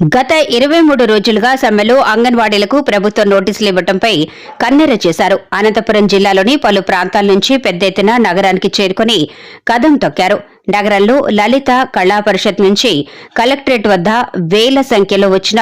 గత ఇరవై మూడు రోజులుగా సమ్మెలో అంగన్వాడీలకు ప్రభుత్వం నోటీసులు ఇవ్వడంపై కన్నెర చేశారు. అనంతపురం జిల్లాలోని పలు ప్రాంతాల నుంచి పెద్ద ఎత్తున నగరానికి చేరుకుని కదం తొక్కారు. నగరంలో లలిత కళా పరిషత్ నుంచి కలెక్టరేట్ వద్ద వేల సంఖ్యలో వచ్చిన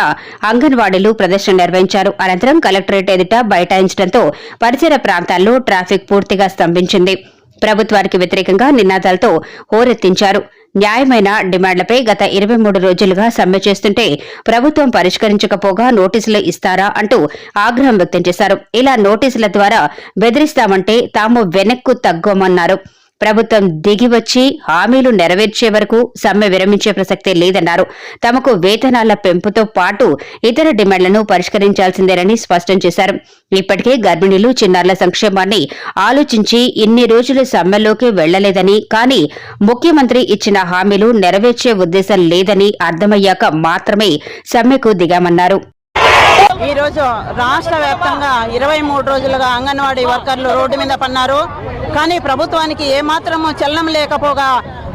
అంగన్వాడీలు ప్రదర్శన నిర్వహించారు. అనంతరం కలెక్టరేట్ ఎదుట బైఠాయించడంతో పరిసర ప్రాంతాల్లో ట్రాఫిక్ పూర్తిగా స్తంభించింది. ప్రభుత్వానికి వ్యతిరేకంగా నినాదాలతో హోరెత్తించారు. న్యాయమైన డిమాండ్లపై గత ఇరవై మూడు రోజులుగా సమ్మె చేస్తుంటే ప్రభుత్వం పరిష్కరించకపోగా నోటీసులు ఇస్తారా అంటూ ఆగ్రహం వ్యక్తం చేశారు. ఇలా నోటీసుల ద్వారా బెదిరిస్తామంటే తాము వెనక్కు తగ్గమన్నారు. ప్రభుత్వం దిగివచ్చి హామీలు నెరవేర్చే వరకు సమ్మె విరమించే ప్రసక్తే లేదన్నారు. తమకు వేతనాల పెంపుతో పాటు ఇతర డిమాండ్లను పరిష్కరించాల్సిందేనని స్పష్టం చేశారు. ఇప్పటికే గర్భిణీలు చిన్నారుల సంక్షేమాన్ని ఆలోచించి ఇన్ని రోజులు సమ్మెలోకి వెళ్ళలేదని కానీ ముఖ్యమంత్రి ఇచ్చిన హామీలు నెరవేర్చే ఉద్దేశం లేదని అర్థమయ్యాక మాత్రమే సమ్మెకు దిగామన్నారు. ఈరోజు రాష్ట్ర వ్యాప్తంగా ఇరవై మూడు రోజులుగా అంగన్వాడీ వర్కర్లు రోడ్డు మీద పన్నారు. కానీ ప్రభుత్వానికి ఏమాత్రము చలనం లేకపోగా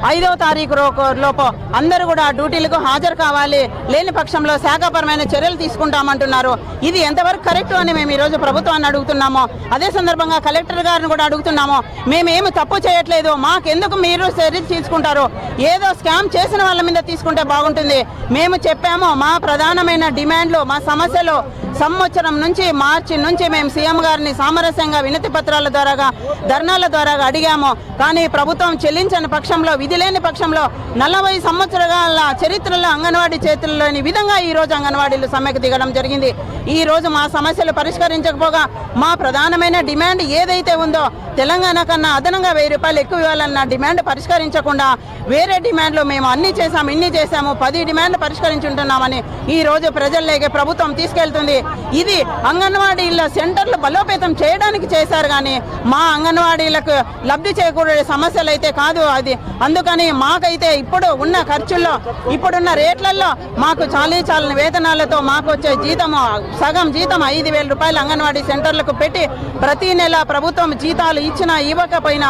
ఐదవ తారీఖు లోపు అందరూ కూడా డ్యూటీలకు హాజరు కావాలి. లేని పక్షంలో శాఖపరమైన చర్యలు తీసుకుంటామంటున్నారు. ఇది ఎంతవరకు కరెక్ట్ అని మేము ఈరోజు ప్రభుత్వాన్ని అడుగుతున్నాము అదే సందర్భంగా కలెక్టర్ గారిని కూడా అడుగుతున్నాము మేమేమి తప్పు చేయట్లేదు. మాకెందుకు మీరు చర్యలు తీసుకుంటారు? ఏదో స్కామ్ చేసిన వాళ్ళ మీద తీసుకుంటే బాగుంటుంది. మేము చెప్పాము మా ప్రధానమైన డిమాండ్లు మా సమస్యలు సంవత్సరం నుంచి మార్చి నుంచి మేము సీఎం గారిని సామరస్యంగా వినతి పత్రాల ద్వారాగా ధర్నాల ద్వారాగా అడిగాము. కానీ ప్రభుత్వం చెల్లించని పక్షంలో విధి లేని పక్షంలో నలభై సంవత్సరాల చరిత్రలో అంగన్వాడీ చేతుల్లోని విధంగా ఈ రోజు అంగన్వాడీలు సమ్మెకు దిగడం జరిగింది. ఈ రోజు మా సమస్యలు పరిష్కరించకపోగా మా ప్రధానమైన డిమాండ్ ఏదైతే ఉందో తెలంగాణ కన్నా అదనంగా వెయ్యి రూపాయలు ఎక్కువ ఇవ్వాలన్న డిమాండ్ పరిష్కరించకుండా వేరే డిమాండ్లు మేము అన్ని చేశాము ఇన్ని చేశాము పది డిమాండ్లు పరిష్కరించుంటున్నామని ఈ రోజు ప్రజల్లోకి ప్రభుత్వం తీసుకెళ్తుంది. ఇది అంగన్వాడీల సెంటర్లు బలోపేతం చేయడానికి చేశారు కానీ మా అంగన్వాడీలకు లబ్ధి చేయకూడే సమస్యలు అయితే కాదు అది. అందుకని మాకైతే ఇప్పుడు ఉన్న ఖర్చుల్లో ఇప్పుడున్న రేట్లలో మాకు చాలీ చాలని వేతనాలతో మాకు వచ్చే జీతము సగం జీతం ఐదు వేల రూపాయలు అంగన్వాడీ సెంటర్లకు పెట్టి ప్రతి నెల ప్రభుత్వం జీతాలు ఇచ్చినా ఇవ్వకపోయినా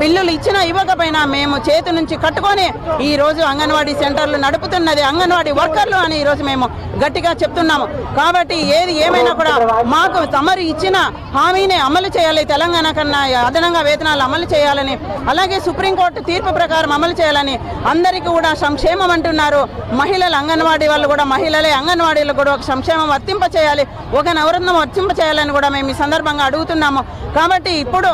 బిల్లులు ఇచ్చినా ఇవ్వకపోయినా మేము చేతి నుంచి కట్టుకొని ఈ రోజు అంగన్వాడీ సెంటర్లు నడుపుతున్నది. అంగన్వాడీ వర్కర్లు అని ఈ రోజు మేము గట్టిగా చెప్తున్నాము. కాబట్టి ఏది ఏమైనా కూడా మాకు తమరు ఇచ్చిన హామీని అమలు చేయాలి. తెలంగాణ కన్నా అదనంగా వేతనాలు అమలు చేయాలని అలాగే సుప్రీంకోర్టు తీర్పు ప్రకారం అమలు చేయాలని అందరికీ కూడా సంక్షేమం అంటున్నారు. మహిళలు అంగన్వాడీ వాళ్ళు కూడా మహిళలే అంగన్వాడీలు కూడా ఒక సంక్షేమం వర్తింప చేయాలి. ఒక నవరత్నం వర్తింప చేయాలని కూడా మేము ఈ సందర్భంగా అడుగుతున్నాము. కాబట్టి ఇప్పుడు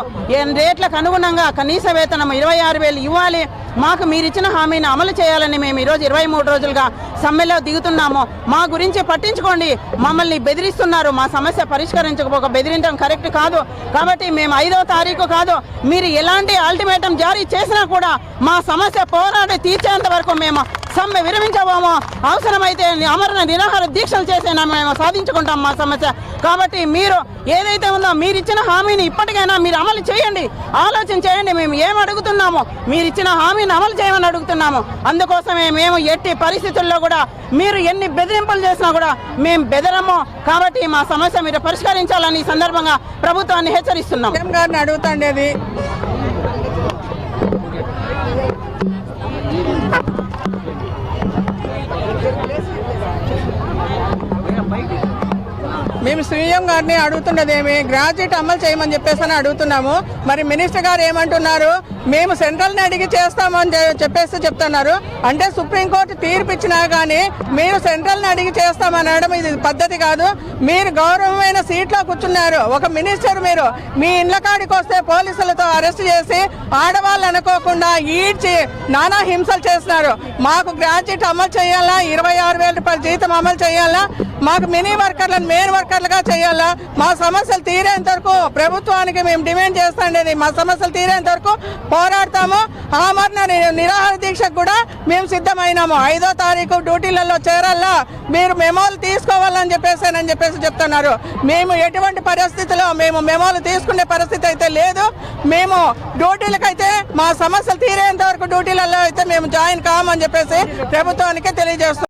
రేట్లకు అనుగుణంగా కనీస వేతనం ఇరవై ఆరు వేలు ఇవ్వాలి. మాకు మీరు ఇచ్చిన హామీని అమలు చేయాలని మేము ఈరోజు ఇరవై మూడు రోజులుగా సమ్మెలో దిగుతున్నాము. మా గురించి పట్టించుకోండి. మమ్మల్ని బెదిరిస్తున్నారు. మా సమస్య పరిష్కరించకపోక బెదిరించడం కరెక్ట్ కాదు. కాబట్టి మేము ఐదో తారీఖు కాదు మీరు ఎలాంటి అల్టిమేటం జారీ చేసినా కూడా మా సమస్య పోరాడి తీర్చేంత వరకు మేము సమ్మె విరమించబోము. అవసరమైతే అమరణ నిరాహార దీక్షలు చేసైనా మేము సాధించుకుంటాం మా సమస్య. కాబట్టి మీరు ఏదైతే ఉందో మీరు ఇచ్చిన హామీని ఇప్పటికైనా మీరు అమలు చేయండి. ఆలోచన చేయండి మేము ఏం అడుగుతున్నామో. మీరు ఇచ్చిన హామీని అమలు చేయమని అడుగుతున్నాము. అందుకోసమే మేము ఎట్టి పరిస్థితుల్లో కూడా మీరు ఎన్ని బెదిరింపులు చేసినా కూడా మేము బెదరము. కాబట్టి మా సమస్య మీరు పరిష్కరించాలని ఈ సందర్భంగా ప్రభుత్వాన్ని హెచ్చరిస్తున్నాం గారిని అడుగుతాండేది. Thank you. మేము సీఎం గారిని అడుగుతున్నదేమి? గ్రాడ్యుయేట్ అమలు చేయమని చెప్పేసి అని అడుగుతున్నాము. మరి మినిస్టర్ గారు ఏమంటున్నారు? మేము సెంట్రల్ని అడిగి చేస్తామని చెప్పేసి చెప్తున్నారు. అంటే సుప్రీంకోర్టు తీర్పు ఇచ్చినా కానీ మీరు సెంట్రల్ని అడిగి చేస్తామనడం ఇది పద్ధతి కాదు. మీరు గౌరవమైన సీట్లో కూర్చున్నారు. ఒక మినిస్టర్ మీరు మీ ఇండ్ల కాడికి వస్తే పోలీసులతో అరెస్ట్ చేసి ఆడవాళ్ళు అనుకోకుండా ఈడ్చి నానా హింసలు చేస్తున్నారు. మాకు గ్రాడ్యుయేట్ అమలు చేయాలా? ఇరవై ఆరు వేల రూపాయల జీతం అమలు చేయాలా? మాకు మినీ వర్కర్లను మెయిన్ వర్కర్లుగా చేయాలా? మా సమస్యలు తీరేంత వరకు ప్రభుత్వానికి మేము డిమాండ్ చేస్తాండేది. మా సమస్యలు తీరేంత వరకు పోరాడతాము. ఆమరణ నిరాహార దీక్షకు కూడా మేము సిద్ధమైనాము. ఐదో తారీఖు డ్యూటీలలో చేరాలా? మీరు మెమోలు తీసుకోవాలని చెప్పేసానని చెప్పేసి చెప్తున్నారు. మేము ఎటువంటి పరిస్థితిలో మేము మెమోలు తీసుకునే పరిస్థితి అయితే లేదు. మేము డ్యూటీలకైతే మా సమస్యలు తీరేంత వరకు డ్యూటీలలో అయితే మేము జాయిన్ కామని చెప్పేసి ప్రభుత్వానికి తెలియజేస్తున్నాం